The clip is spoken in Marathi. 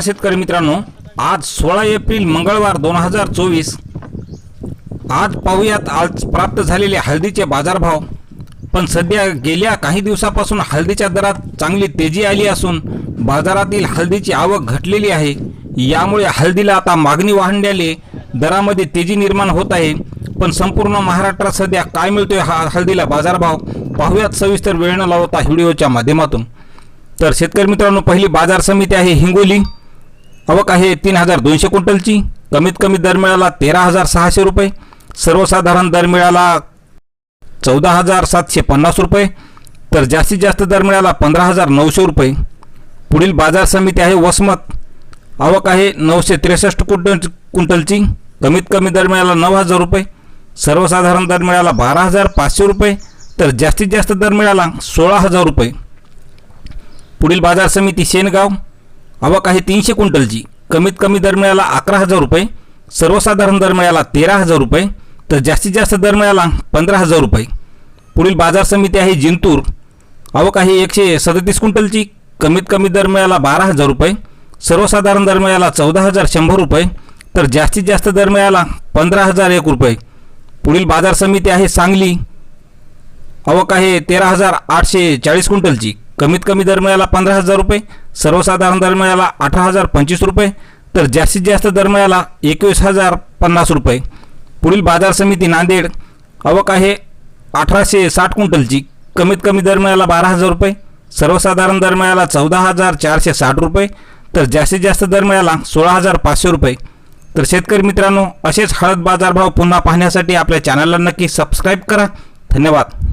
शेतकरी मित्रांनो आज सोळा एप्रिल मंगळवार दोन हजार चोवीस. आज पाहूयात आज प्राप्त झालेले हळदीचे बाजारभाव. पण सध्या गेल्या काही दिवसापासून हळदीच्या दरात चांगली तेजी आली असून बाजारातील हळदीची आवक घटलेली आहे. यामुळे हळदीला आता मागणी वाढण्याले दरामध्ये तेजी निर्माण होत आहे. पण संपूर्ण महाराष्ट्रात सध्या काय मिळतोय हा हळदीला बाजारभाव? पाहूयात सविस्तर वेळ न लावता व्हिडिओच्या माध्यमातून. तर शेतकरी मित्रांनो पहिली बाजार समिती आहे हिंगोली. आवक आहे तीन हजार दोनशे क्विंटलची. कमीत कमी दर मिळाला तेरा हजार सहाशे रुपये. सर्वसाधारण दर मिळाला चौदा हजार सातशे पन्नास रुपये. तर जास्तीत जास्त दर मिळाला पंधरा हजार नऊशे रुपये. पुढील बाजार समिती आहे वसमत. आवक आहे नऊशे त्रेसष्ट क्विंटल क्विंटलची. कमीत कमी दर मिळाला नऊ हजार रुपये. सर्वसाधारण दर मिळाला बारा हजार पाचशे रुपये. तर जास्तीत जास्त दर मिळाला सोळा हजार रुपये. पुढील बाजार समिती शेनगाव. आवक आहे तीनशे क्विंटलची. कमीत कमी दर मिळाला अकरा हजार रुपये. सर्वसाधारण दर मिळाला तेरा हजार रुपये. तर जास्तीत जास्त दर मिळाला पंधरा हजार रुपये. पुढील बाजार समिती आहे जिंतूर. आवक आहे एकशे सदतीस क्विंटलची. कमीत कमी दर मिळाला बारा हजार रुपये. सर्वसाधारण दर मिळाला चौदा हजार शंभर रुपये. तर जास्तीत जास्त दर मिळाला पंधरा हजार एक रुपये. पुढील बाजार समिती आहे सांगली. आवक आहे तेरा हजार आठशे चाळीस क्विंटलची. कमीत कमी दर मिळाला पंधरा हजार रुपये सर्वसाधारण दर मिळाला अठरा हजार पंचवीस रुपये तर जास्तीत जास्त दर मिळाला एकवीस हजार पन्नास रुपये. पुढील बाजार समिती नांदेड आवक आहे अठराशे साठ क्विंटलची. कमीत कमी दर मिळाला बारा हजार रुपये सर्वसाधारण दर मिळाला चौदा हजार चारशे साठ रुपये तर जास्तीत जास्त दर मिळाला सोळा हजार पाचशे रुपये. तर शेतकरी मित्रांनो असेच हळद बाजारभाव पुन्हा पाहण्यासाठी आपल्या चॅनलला नक्की सबस्क्राईब करा. धन्यवाद.